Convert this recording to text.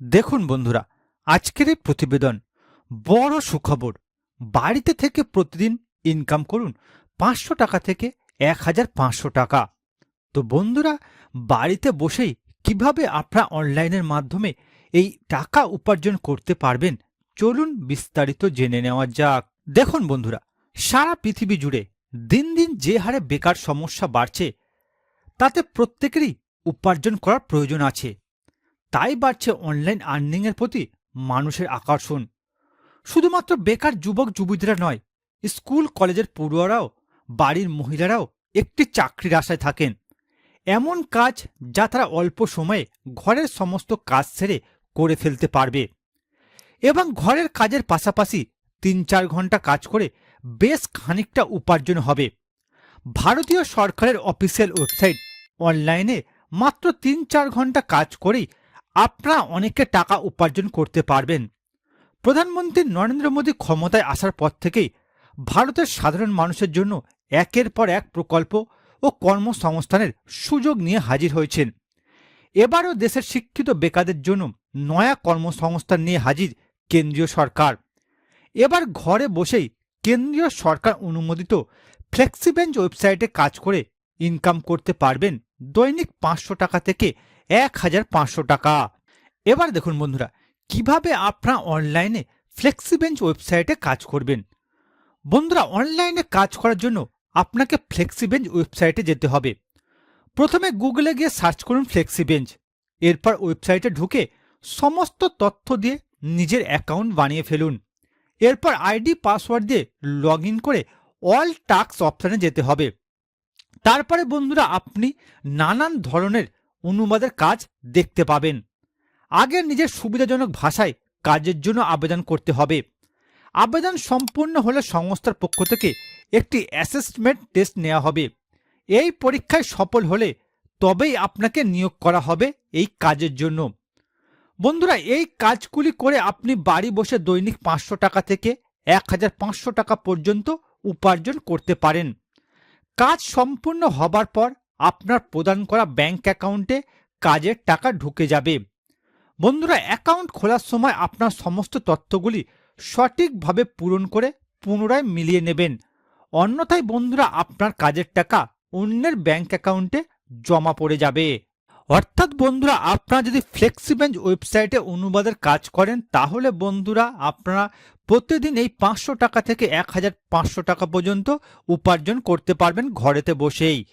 দেখুন বন্ধুরা, আজকের এই প্রতিবেদন বড় সুখবর। বাড়িতে থেকে প্রতিদিন ইনকাম করুন পাঁচশো টাকা থেকে এক হাজার পাঁচশো টাকা। তো বন্ধুরা, বাড়িতে বসেই কীভাবে আপনারা অনলাইনের মাধ্যমে এই টাকা উপার্জন করতে পারবেন? চলুন বিস্তারিত জেনে নেওয়া যাক। দেখুন বন্ধুরা, সারা পৃথিবী জুড়ে দিন দিন যে হারে বেকার সমস্যা বাড়ছে, তাতে প্রত্যেকেরই উপার্জন করার প্রয়োজন আছে। তাই বাড়ছে অনলাইন আর্নিংয়ের প্রতি মানুষের আকর্ষণ। শুধুমাত্র বেকার যুবক, যুবতীরা নয়, স্কুল, কলেজের পড়ুয়ারাও, বাড়ির মহিলারাও একটি চাকরির আশায় থাকেন। এমন কাজ যা তারা অল্প সময়ে ঘরের সমস্ত কাজ সেরে করে ফেলতে পারবে। এবং ঘরের কাজের পাশাপাশি তিন চার ঘণ্টা কাজ করে বেশ খানিকটা উপার্জন হবে। ভারতীয় সরকারের অফিসিয়াল ওয়েবসাইট অনলাইনে মাত্র তিন চার ঘণ্টা কাজ করেই আপনারা অনেকে টাকা উপার্জন করতে পারবেন। প্রধানমন্ত্রী নরেন্দ্র মোদী ক্ষমতায় আসার পর থেকেই ভারতের সাধারণ মানুষের জন্য একের পর এক প্রকল্প ও কর্মসংস্থানের সুযোগ নিয়ে হাজির হয়েছেন। এবারও দেশের শিক্ষিত বেকারদের জন্য নয়া কর্মসংস্থান নিয়ে হাজির কেন্দ্রীয় সরকার। এবার ঘরে বসেই কেন্দ্রীয় সরকার অনুমোদিত ফ্লেক্সিবেঞ্চ ওয়েবসাইটে কাজ করে ইনকাম করতে পারবেন দৈনিক পাঁচশো টাকা থেকে এক হাজার পাঁচশো টাকা। এবার দেখুন বন্ধুরা, কীভাবে আপনারা অনলাইনে ফ্লেক্সিবেঞ্চ ওয়েবসাইটে কাজ করবেন? বন্ধুরা, অনলাইনে কাজ করার জন্য আপনাকে ফ্লেক্সিবেঞ্চ ওয়েবসাইটে যেতে হবে। প্রথমে গুগলে গিয়ে সার্চ করুন ফ্লেক্সিবেঞ্চ। এরপর ওয়েবসাইটে ঢুকে সমস্ত তথ্য দিয়ে নিজের অ্যাকাউন্ট বানিয়ে ফেলুন। এরপর আইডি, পাসওয়ার্ড দিয়ে লগ করে অল টাস্ক অপশানে যেতে হবে। তারপরে বন্ধুরা, আপনি নানান ধরনের অনুবাদের কাজ দেখতে পাবেন। আগে নিজের সুবিধাজনক ভাষায় কাজের জন্য আবেদন করতে হবে। আবেদন সম্পূর্ণ হলে সংস্থার পক্ষ থেকে একটি অ্যাসেসমেন্ট টেস্ট নেওয়া হবে। এই পরীক্ষায় সফল হলে তবেই আপনাকে নিয়োগ করা হবে এই কাজের জন্য। বন্ধুরা, এই কাজগুলি করে আপনি বাড়ি বসে দৈনিক পাঁচশো টাকা থেকে এক হাজার পাঁচশো টাকা পর্যন্ত উপার্জন করতে পারেন। কাজ সম্পূর্ণ হবার পর আপনার প্রদান করা ব্যাংক অ্যাকাউন্টে কাজের টাকা ঢুকে যাবে। বন্ধুরা, অ্যাকাউন্ট খোলার সময় আপনার সমস্ত তথ্যগুলি সঠিকভাবে পূরণ করে পুনরায় মিলিয়ে নেবেন। অন্যথায় বন্ধুরা, আপনার কাজের টাকা অন্যের ব্যাংক অ্যাকাউন্টে জমা পড়ে যাবে। অর্থাৎ বন্ধুরা, আপনারা যদি ফ্লেক্সিবেঞ্চ ওয়েবসাইটে অনুবাদের কাজ করেন, তাহলে বন্ধুরা, আপনারা প্রতিদিন এই পাঁচশো টাকা থেকে এক হাজার পাঁচশো টাকা পর্যন্ত উপার্জন করতে পারবেন ঘরেতে বসেই।